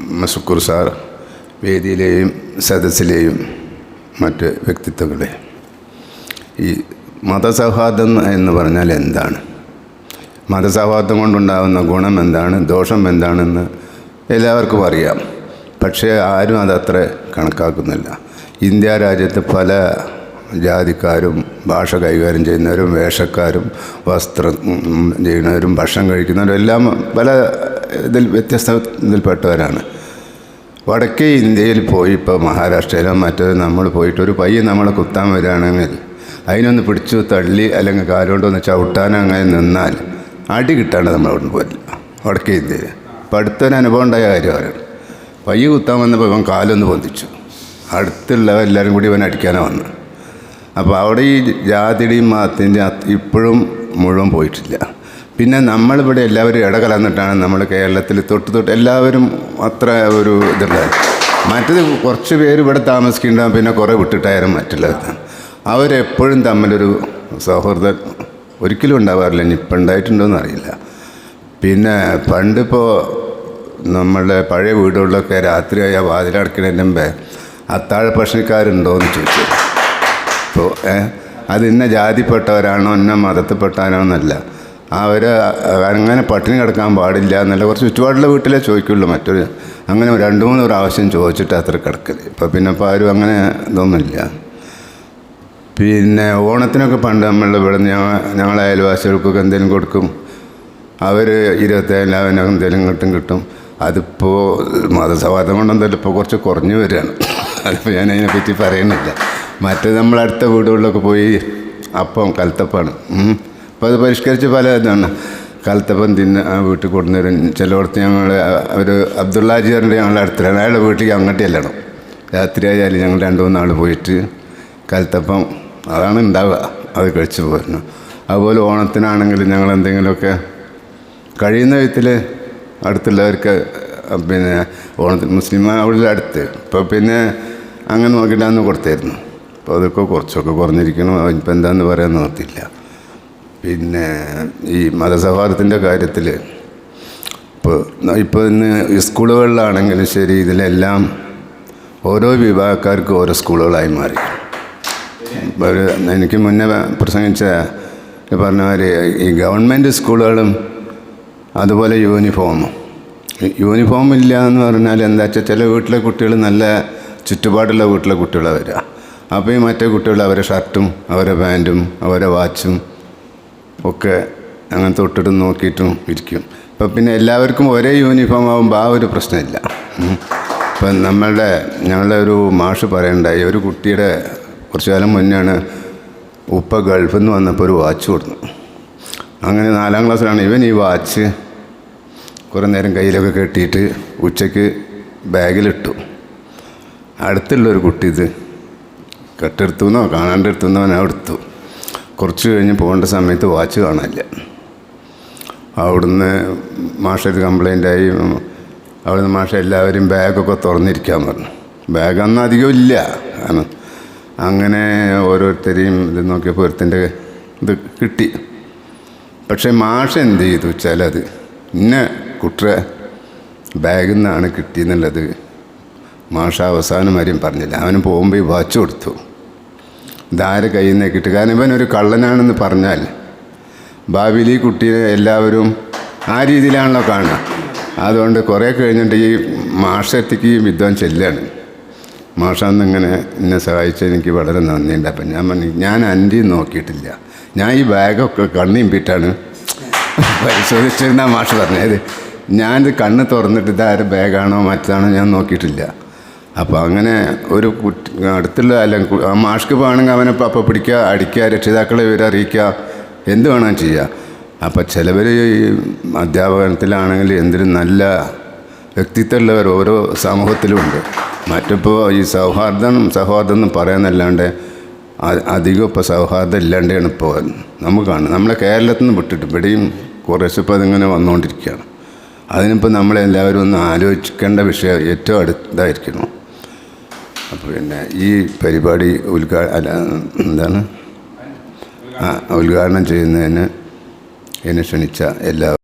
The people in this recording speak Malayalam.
മസുക്കൂർ സാർ വേദിയിലെയും സദസ്സിലെയും മറ്റ് വ്യക്തിത്വങ്ങളെ. ഈ മതസൗഹാർദ്ദം എന്ന് പറഞ്ഞാൽ എന്താണ്? മതസൗഹാർദ്ദം കൊണ്ടുണ്ടാകുന്ന ഗുണം എന്താണ്? ദോഷം എന്താണെന്ന് എല്ലാവർക്കും അറിയാം. പക്ഷേ ആരും അതത്ര കണക്കാക്കുന്നില്ല. ഇന്ത്യ രാജ്യത്ത് പല ജാതിക്കാരും ഭാഷ കൈകാര്യം ചെയ്യുന്നവരും വേഷക്കാരും വസ്ത്രം ചെയ്യുന്നവരും ഭക്ഷണം കഴിക്കുന്നവരും എല്ലാം പല ഇതിൽ വ്യത്യസ്ത ഇതിൽപ്പെട്ടവരാണ്. വടക്കേ ഇന്ത്യയിൽ പോയി ഇപ്പോൾ മഹാരാഷ്ട്രയിലോ മറ്റോ നമ്മൾ പോയിട്ട് ഒരു പയ്യൻ നമ്മളെ കുത്താൻ വരികയാണെങ്കിൽ അതിനൊന്ന് പിടിച്ചു തള്ളി അല്ലെങ്കിൽ കാലുകൊണ്ടൊന്ന് ചവിട്ടാനോ അങ്ങനെ നിന്നാൽ അടി കിട്ടാണ്ട് നമ്മൾ അവിടെ പോരില്ല. വടക്കേ ഇന്ത്യയിൽ. ഇപ്പം അടുത്തൊരു അനുഭവം ഉണ്ടായ കാര്യമാണ് പയ്യ കുത്താൻ വന്നപ്പോൾ ഇവൻ കാലൊന്ന് പൊന്തിച്ചു. അടുത്തുള്ളവരെല്ലാവരും കൂടി ഇവൻ അടിക്കാനാണ് വന്നത്. അപ്പോൾ അവിടെ ഈ ജാതിയുടെയും മതത്തിന്റെ ഇപ്പോഴും മുഴുവൻ പോയിട്ടില്ല. പിന്നെ നമ്മളിവിടെ എല്ലാവരും ഇടകലർന്നിട്ടാണ് നമ്മൾ കേരളത്തിൽ തൊട്ട് തൊട്ട് എല്ലാവരും അത്ര ഒരു ഇതുള്ളത് മറ്റത് കുറച്ച് പേര് ഇവിടെ താമസിക്കേണ്ട പിന്നെ കുറേ വിട്ടിട്ടായാലും മറ്റുള്ളവർ അവരെപ്പോഴും തമ്മിലൊരു സൗഹൃദം ഒരിക്കലും ഉണ്ടാവാറില്ല ഇനി ഇപ്പം ഉണ്ടായിട്ടുണ്ടോയെന്ന് അറിയില്ല. പിന്നെ പണ്ടിപ്പോൾ നമ്മളുടെ പഴയ വീടുകളിലൊക്കെ രാത്രിയായ വാതിലടക്കണതിന് മുമ്പേ അത്താഴ ഭക്ഷണക്കാരുണ്ടോ എന്ന് ചോദിച്ചു. അപ്പോൾ ഏ? അത് ഇന്ന ജാതിപ്പെട്ടവരാണോ ഇന്ന മതത്തിൽപ്പെട്ടവരാണോ എന്നല്ല. അവർ അങ്ങനെ പട്ടിണി കിടക്കാൻ പാടില്ല എന്നല്ല കുറച്ച് ചുറ്റുപാടുള്ള വീട്ടിലേ ചോദിക്കുള്ളൂ മറ്റൊരു. അങ്ങനെ രണ്ട് മൂന്ന് പ്രാവശ്യം ചോദിച്ചിട്ട് അത്ര കിടക്കൽ ഇപ്പോൾ പിന്നെ ഇപ്പോൾ ആരും അങ്ങനെ ഇതൊന്നുമില്ല. പിന്നെ ഓണത്തിനൊക്കെ പണ്ട് നമ്മളുടെ ഇവിടെ ഞങ്ങളെ അയൽവാസികൾക്കൊക്കെ എന്തെങ്കിലും കൊടുക്കും. അവർ ഇരുപത്തേഴാവിന് എന്തെങ്കിലും കിട്ടും കിട്ടും. അതിപ്പോൾ മതസൗഹാർദ്ദം കൊണ്ടെന്തായാലും ഇപ്പോൾ കുറച്ച് കുറഞ്ഞു വരികയാണ്. അതിപ്പോൾ ഞാൻ അതിനെപ്പറ്റി പറയുന്നില്ല. മറ്റേ നമ്മളടുത്ത വീടുകളിലൊക്കെ പോയി അപ്പം കലത്തപ്പാണ് അപ്പോൾ അത് പരിഷ്കരിച്ച് പല ഇതാണ്. കലത്തപ്പം തിന്ന് ആ വീട്ടിൽ കൊണ്ടുവരും ചിലയിടത്ത് ഞങ്ങൾ ഒരു അബ്ദുള്ളാജിയുടെ ഞങ്ങളുടെ അടുത്തിലാണ്. അയാളുടെ വീട്ടിലേക്ക് അങ്ങോട്ട് ചെല്ലണം. രാത്രി ആയാലും ഞങ്ങൾ രണ്ട് മൂന്നാൾ നാൾ പോയിട്ട് കലത്തപ്പം അതാണ് ഉണ്ടാവുക അത് കഴിച്ച് പോരുന്നു. അതുപോലെ ഓണത്തിനാണെങ്കിൽ ഞങ്ങൾ എന്തെങ്കിലുമൊക്കെ കഴിയുന്ന വിധത്തിൽ അടുത്തുള്ളവർക്ക് പിന്നെ ഓണത്തിന് മുസ്ലിം അവിടെ അടുത്ത്. ഇപ്പോൾ പിന്നെ അങ്ങനെ നോക്കിയിട്ടാന്ന് കൊടുത്തായിരുന്നു അപ്പോൾ അതൊക്കെ കുറച്ചൊക്കെ കുറഞ്ഞിരിക്കണം. ഇപ്പം എന്താണെന്ന് പറയാൻ നിർത്തില്ല പിന്നെ ഈ മതസൗഹാർദ്ദത്തിന്റെ കാര്യത്തിൽ ഇപ്പോൾ ഇപ്പോൾ ഇന്ന് സ്കൂളുകളിലാണെങ്കിലും ശരി ഇതിലെല്ലാം ഓരോ വിഭാഗക്കാർക്കും ഓരോ സ്കൂളുകളായി മാറി. ഒരു എനിക്ക് മുന്നേ പ്രസംഗിച്ച പറഞ്ഞ മാതിരി ഈ ഗവൺമെന്റ് സ്കൂളുകളും അതുപോലെ യൂണിഫോമും. യൂണിഫോം ഇല്ല എന്ന് പറഞ്ഞാൽ എന്താ വെച്ചാൽ ചില വീട്ടിലെ കുട്ടികൾ നല്ല ചുറ്റുപാടുള്ള വീട്ടിലെ കുട്ടികളാണ് വരിക. അപ്പോൾ ഈ മറ്റേ കുട്ടികൾ അവരെ ഷർട്ടും അവരെ പാന്റും അവരെ വാച്ചും ഒക്കെ അങ്ങനെ തൊട്ടിട്ടും നോക്കിയിട്ടും ഇരിക്കും. ഇപ്പം പിന്നെ എല്ലാവർക്കും ഒരേ യൂണിഫോം ആകുമ്പോൾ ആ ഒരു പ്രശ്നമില്ല. ഇപ്പം നമ്മളുടെ ഞങ്ങളുടെ ഒരു മാഷ് പറയണ്ടായി ഒരു കുട്ടിയുടെ കുറച്ചു കാലം മുന്നെയാണ് ഉപ്പ ഗൾഫിൽ നിന്ന് വന്നപ്പോൾ ഒരു വാച്ച് കൊടുത്തു. അങ്ങനെ നാലാം ക്ലാസ്സിലാണ് ഇവൻ ഈ വാച്ച് കുറേ നേരം കയ്യിലൊക്കെ കെട്ടിയിട്ട് ഉച്ചയ്ക്ക് ബാഗിലിട്ടു. അടുത്തുള്ളൊരു കുട്ടി ഇത് കെട്ടെടുത്തുന്നോ കാണാണ്ടെടുത്തുന്നോ ഞാൻ എടുത്തു. കുറച്ച് കഴിഞ്ഞ് പോകേണ്ട സമയത്ത് വാച്ച് കാണാനില്ല. അവിടുന്ന് മാഷൊരു കംപ്ലൈന്റായി അവിടുന്ന് മാഷ എല്ലാവരും ബാഗൊക്കെ തുറന്നിരിക്കാൻ പറഞ്ഞു. ബാഗ് അന്ന് അധികം ഇല്ല. അങ്ങനെ ഓരോരുത്തരെയും ഇത് നോക്കിയപ്പോൾ ഒരുത്തിന്റെ ഇത് കിട്ടി. പക്ഷേ മാഷ എന്ത് ചെയ്തു വെച്ചാൽ അത് ഇന്ന കുട്ടറെ ബാഗിൽ നിന്നാണ് കിട്ടിയെന്നുള്ളത് മാഷ അവസാനം വരെയും പറഞ്ഞില്ല. അവന് പോകുമ്പോൾ ഈ വാച്ച് കൊടുത്തു. ഇതാരെ കയ്യിൽ നിന്ന് കിട്ടും കാരണം ഇവൻ ഒരു കള്ളനാണെന്ന് പറഞ്ഞാൽ ഭാവിയിൽ ഈ കുട്ടിയെ എല്ലാവരും ആ രീതിയിലാണല്ലോ കാണുക. അതുകൊണ്ട് കുറേ കഴിഞ്ഞിട്ട് ഈ മാഷത്തേക്ക് ഈ വിദ്വാൻ ചെല്ലാണ്. മാഷാന്ന് ഇങ്ങനെ എന്നെ സഹായിച്ച എനിക്ക് വളരെ നന്ദിയുണ്ട്. അപ്പം ഞാൻ പറഞ്ഞു ഞാൻ അന്റെ നോക്കിയിട്ടില്ല. ഞാൻ ഈ ബാഗൊക്കെ കണ്ണിമ്പിട്ടാണ് പരിശോധിച്ചിരുന്ന മാഷ പറഞ്ഞത്. ഞാനിത് കണ്ണ് തുറന്നിട്ട് ഇതാരും ബാഗാണോ മറ്റാണോ ഞാൻ നോക്കിയിട്ടില്ല. അപ്പോൾ അങ്ങനെ ഒരു കുട്ടി അടുത്തുള്ള അല്ലെങ്കിൽ ആ മാഷ്ക്ക് വേണമെങ്കിൽ അവനെ അപ്പം പിടിക്കുക അടിക്കുക രക്ഷിതാക്കളെ ഇവരെ അറിയിക്കുക എന്ത് വേണം ചെയ്യുക അപ്പോൾ ചിലവർ അധ്യാപനത്തിലാണെങ്കിൽ എന്തിനും നല്ല വ്യക്തിത്വമുള്ളവർ ഓരോ സമൂഹത്തിലുമുണ്ട് മറ്റിപ്പോൾ ഈ സൗഹാർദ്ദം സൗഹാർദ്ദം എന്ന് പറയാനല്ലാണ്ട് അ- അധികം ഇപ്പോൾ സൗഹാർദ്ദം ഇല്ലാണ്ടാണ് ഇപ്പോൾ നമുക്കാണ് നമ്മളെ കേരളത്തിൽ നിന്ന് വിട്ടിട്ട് ഇവിടെയും കുറേശ്ശെ ഇപ്പോൾ അതിങ്ങനെ വന്നുകൊണ്ടിരിക്കുകയാണ്. അതിനിപ്പോൾ നമ്മളെല്ലാവരും ഒന്ന് ആലോചിക്കേണ്ട വിഷയം ഏറ്റവും അടുത്തായിരിക്കണം അപ്പോൾ പിന്നെ ഈ പരിപാടി ഉദ്ഘാ അല്ല എന്താണ്? ഉദ്ഘാടനം ചെയ്യുന്നതിന് എന്നെ ക്ഷണിച്ച എല്ലാ